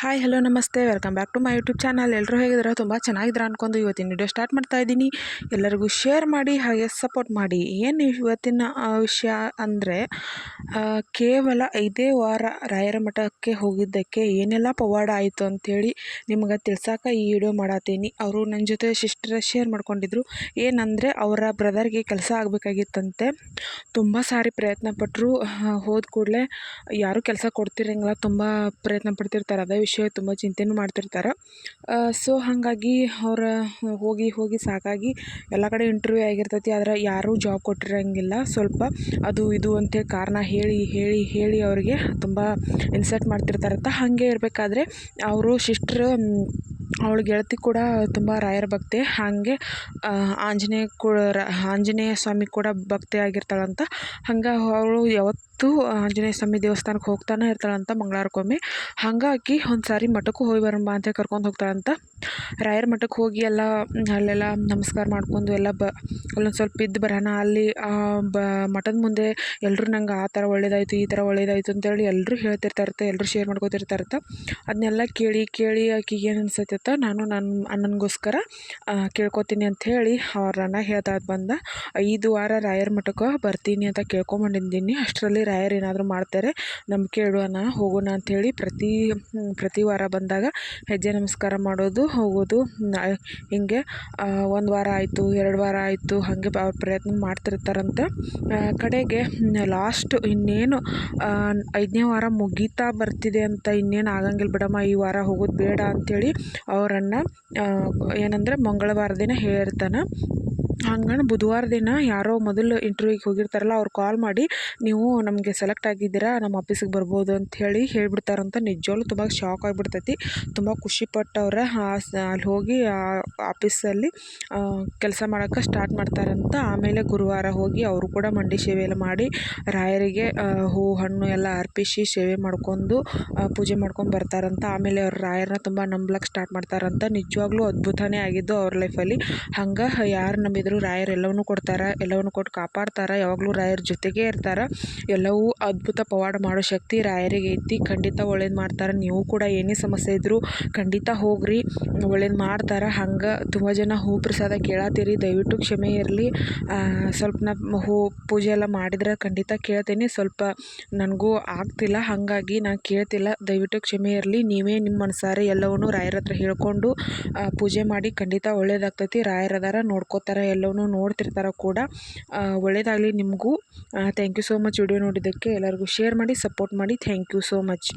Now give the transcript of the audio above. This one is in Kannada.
ಹಲೋ ನಮಸ್ತೆ. Welcome back to my YouTube channel ಎಲ್ಲರೂ ಹೇಗಿದ್ರೆ ತುಂಬ ಚೆನ್ನಾಗಿದ್ರೆ ಅನ್ಕೊಂಡು ಇವತ್ತಿನ ವಿಡಿಯೋ ಸ್ಟಾರ್ಟ್ ಮಾಡ್ತಾ ಇದ್ದೀನಿ. ಎಲ್ಲರಿಗೂ ಶೇರ್ ಮಾಡಿ ಹಾಗೆ ಸಪೋರ್ಟ್ ಮಾಡಿ. ಏನು ಇವತ್ತಿನ ವಿಷಯ ಅಂದರೆ ಕೇವಲ ಐದೇ ವಾರ ರಾಯರ ಮಠಕ್ಕೆ ಹೋಗಿದ್ದಕ್ಕೆ ಏನೆಲ್ಲ ಪವಾಡ ಆಯಿತು ಅಂಥೇಳಿ ನಿಮ್ಗೆ ತಿಳ್ಸೋಕೆ ಈ ವಿಡಿಯೋ ಮಾಡತ್ತೀನಿ ಅವರು ನನ್ನ ಜೊತೆ ಸಿಸ್ಟರ್ ಶೇರ್ ಮಾಡ್ಕೊಂಡಿದ್ರು. ಏನಂದರೆ, ಅವರ ಬ್ರದರ್ಗೆ ಕೆಲಸ ಆಗಬೇಕಾಗಿತ್ತಂತೆ. ತುಂಬ ಸಾರಿ ಪ್ರಯತ್ನ ಪಟ್ಟರು ಹೋದ ಕೂಡಲೇ ಯಾರೂ ಕೆಲಸ ಕೊಡ್ತಿರಂಗಿಲ್ಲ. ತುಂಬ ಪ್ರಯತ್ನ ಪಡ್ತಿರ್ತಾರೆ. ಅದೇ ವಿಷಯ ತುಂಬ ಚಿಂತೆನೂ ಮಾಡ್ತಿರ್ತಾರೆ. ಸೊ ಹಾಗಾಗಿ ಅವ್ರ ಹೋಗಿ ಹೋಗಿ ಸಾಕಾಗಿ ಎಲ್ಲ ಕಡೆ ಇಂಟರ್ವ್ಯೂ ಆಗಿರ್ತೈತಿ, ಆದ್ರೆ ಯಾರೂ ಜಾಬ್ ಕೊಟ್ಟಿರಂಗಿಲ್ಲ. ಸ್ವಲ್ಪ ಅದು ಇದು ಅಂತೇಳಿ ಕಾರಣ ಹೇಳಿ ಹೇಳಿ ಹೇಳಿ ಅವ್ರಿಗೆ ತುಂಬ ಇನ್ಸಲ್ಟ್ ಮಾಡ್ತಿರ್ತಾರಂತ ಹಾಗೆ ಇರಬೇಕಾದ್ರೆ, ಅವರು ಸಿಸ್ಟ್ರ್ ಅವಳ ಗೆಳತಿ ಕೂಡ ತುಂಬ ರಾಯರ ಭಕ್ತೆ. ಹಾಗೆ ಆಂಜನೇಯ ಕೂಡ ಆಂಜನೇಯ ಸ್ವಾಮಿ ಕೂಡ ಭಕ್ತೆ ಆಗಿರ್ತಾಳಂತ. ಹಂಗೆ ಅವಳು ಯಾವತ್ತೂ ಆಂಜನೇಯ ಸ್ವಾಮಿ ದೇವಸ್ಥಾನಕ್ಕೆ ಹೋಗ್ತಾನೆ ಇರ್ತಾಳಂತ ಮಂಗಳವಾರಕ್ಕೊಮ್ಮೆ ಹಾಗಾಗಿ ಒಂದು ಸಾರಿ ಮಠಕ್ಕೂ ಹೋಗಿ ಬರೋಣ ಅಂತ ಕರ್ಕೊಂಡು ಹೋಗ್ತಾಳಂತ. ರಾಯರ ಮಠಕ್ಕೆ ಹೋಗಿ ಎಲ್ಲ, ಅಲ್ಲೆಲ್ಲ ನಮಸ್ಕಾರ ಮಾಡ್ಕೊಂಡು ಎಲ್ಲ ಬ, ಅಲ್ಲೊಂದು ಸ್ವಲ್ಪ ಇದ್ದು ಬರೋಣ. ಅಲ್ಲಿ ಬ, ಮಠದ ಮುಂದೆ ಎಲ್ಲರೂ ನಂಗೆ ಆ ಥರ ಒಳ್ಳೇದಾಯಿತು, ಈ ಥರ ಒಳ್ಳೇದಾಯಿತು ಅಂತೇಳಿ ಎಲ್ಲರೂ ಹೇಳ್ತಿರ್ತಾರಂತೆ ಎಲ್ಲರೂ ಶೇರ್ ಮಾಡ್ಕೊತಿರ್ತಾರತ್ತ ಅದನ್ನೆಲ್ಲ ಕೇಳಿ ಕೇಳಿ ಆಕಿಗೆ ಏನು ಅನ್ಸತ್ತತ್ತ ನಾನು ನನ್ನ ಅಣ್ಣನಗೋಸ್ಕರ ಕೇಳ್ಕೊತೀನಿ ಅಂಥೇಳಿ ಅವ್ರನ್ನ ಹೇಳ್ತಾ ಬಂದ. ಐದು ವಾರ ರಾಯರ ಮಠಕ್ಕೆ ಬರ್ತೀನಿ ಅಂತ ಕೇಳ್ಕೊಂಬಂದಿದ್ದೀನಿ. ಅಷ್ಟರಲ್ಲಿ ರಾಯರ್ ಏನಾದರೂ ಮಾಡ್ತಾರೆ ನಂಬಿಕೆ ಇಡೋಣ ಹೋಗೋಣ ಅಂಥೇಳಿ ಪ್ರತಿ ಪ್ರತಿ ವಾರ ಬಂದಾಗ ಹೆಜ್ಜೆ ನಮಸ್ಕಾರ ಮಾಡೋದು, ಹೋಗೋದು ಹಿಂಗೆ ಒಂದು ವಾರ ಆಯಿತು, ಎರಡು ವಾರ ಆಯಿತು, ಹಾಗೆ ಅವ್ರು ಪ್ರಯತ್ನ ಮಾಡ್ತಿರ್ತಾರಂತೆ. ಕಡೆಗೆ ಲಾಸ್ಟ್ ಇನ್ನೇನು ಐದನೇ ವಾರ ಮುಗೀತಾ ಬರ್ತಿದೆ ಅಂತ ಇನ್ನೇನು ಆಗಂಗಿಲ್ಲ ಬಿಡಮ್ಮ, ಈ ವಾರ ಹೋಗೋದು ಬೇಡ ಅಂಥೇಳಿ ಅವರನ್ನು ಏನಂದರೆ ಮಂಗಳವಾರ ದಿನ ಹೇಳಿರ್ತಾನೆ ಹಂಗನ ಬುಧವಾರ ದಿನ ಯಾರೋ ಮೊದಲು ಇಂಟರ್ವ್ಯೂಗೆ ಹೋಗಿರ್ತಾರಲ್ಲ, ಅವ್ರು ಕಾಲ್ ಮಾಡಿ, ನೀವು ನಮಗೆ ಸೆಲೆಕ್ಟ್ ಆಗಿದ್ದೀರಾ ನಮ್ಮ ಆಫೀಸಿಗೆ ಬರ್ಬೋದು ಅಂತ ಹೇಳಿ ಹೇಳ್ಬಿಡ್ತಾರಂತ. ನಿಜವಾಗ್ಲೂ ತುಂಬ ಶಾಕ್ ಆಗಿಬಿಡ್ತೈತಿ. ತುಂಬ ಖುಷಿಪಟ್ಟವ್ರೆ ಅಲ್ಲಿ ಹೋಗಿ ಆಫೀಸಲ್ಲಿ ಕೆಲಸ ಮಾಡೋಕ್ಕೆ ಸ್ಟಾರ್ಟ್ ಮಾಡ್ತಾರಂತ. ಆಮೇಲೆ ಗುರುವಾರ ಹೋಗಿ ಅವರು ಕೂಡ ಮಂಡಿ ಸೇವೆ ಎಲ್ಲ ಮಾಡಿ, ರಾಯರಿಗೆ ಹೂ ಹಣ್ಣು ಎಲ್ಲ ಅರ್ಪಿಸಿ ಸೇವೆ ಮಾಡ್ಕೊಂಡು ಪೂಜೆ ಮಾಡ್ಕೊಂಡು ಬರ್ತಾರಂತ. ಆಮೇಲೆ ಅವ್ರು ರಾಯರನ್ನ ತುಂಬ ನಂಬ್ಲಕ್ಕೆ ಸ್ಟಾರ್ಟ್ ಮಾಡ್ತಾರಂತ. ನಿಜವಾಗ್ಲೂ ಅದ್ಭುತನೇ ಆಗಿದ್ದು ಅವ್ರ ಲೈಫಲ್ಲಿ ಹಂಗೆ ಯಾರು ನಂಬಿದ್ರು ರಾಯರು ಎಲ್ಲವನ್ನೂ ಕೊಡ್ತಾರೆ, ಎಲ್ಲವನ್ನು ಕೊಟ್ಟು ಕಾಪಾಡ್ತಾರೆ, ಯಾವಾಗಲೂ ರಾಯರ ಜೊತೆಗೇ ಇರ್ತಾರೆ. ಎಲ್ಲವೂ ಅದ್ಭುತ ಪವಾಡ ಮಾಡೋ ಶಕ್ತಿ ರಾಯರಿಗೆ ಐತಿ. ಖಂಡಿತ ಒಳ್ಳೇದು ಮಾಡ್ತಾರೆ. ನೀವು ಕೂಡ ಏನೇ ಸಮಸ್ಯೆ ಇದ್ದರೂ ಖಂಡಿತ ಹೋಗ್ರಿ. ಒಳ್ಳೇದು ಮಾಡ್ತಾರೆ, ಹಂಗೆ ತುಂಬ ಜನ ಹೂ ಪ್ರಸಾದ ಕೇಳತ್ತೀರಿ ದಯವಿಟ್ಟು ಕ್ಷಮೆ ಇರಲಿ. ಸ್ವಲ್ಪ ನಾ ಹೂ ಪೂಜೆ ಎಲ್ಲ ಮಾಡಿದ್ರೆ ಖಂಡಿತ ಕೇಳ್ತೀನಿ, ಸ್ವಲ್ಪ ನನಗೂ ಆಗ್ತಿಲ್ಲ, ಹಾಗಾಗಿ ನಾನು ಕೇಳ್ತಿಲ್ಲ, ದಯವಿಟ್ಟು ಕ್ಷಮೆ ಇರಲಿ. ನೀವೇ ನಿಮ್ಮ ಮನಸಾರೆ ಎಲ್ಲವನ್ನೂ ರಾಯರ ಹತ್ರ ಹೇಳಿಕೊಂಡು ಪೂಜೆ ಮಾಡಿ ಖಂಡಿತ ಒಳ್ಳೇದಾಗ್ತೈತಿ. ರಾಯರದಾರ ನೋಡ್ಕೋತಾರೆ, ಎಲ್ಲವನ್ನೂ ನೋಡ್ತಿರ್ತಾರೆ ಕೂಡ. ಒಳ್ಳೇದಾಗಲಿ ನಿಮಗೂ. Thank you so much video ನೋಡಿದ್ದಕ್ಕೆ ಎಲ್ಲರಿಗೂ ಶೇರ್ ಮಾಡಿ ಸಪೋರ್ಟ್ ಮಾಡಿ. Thank you so much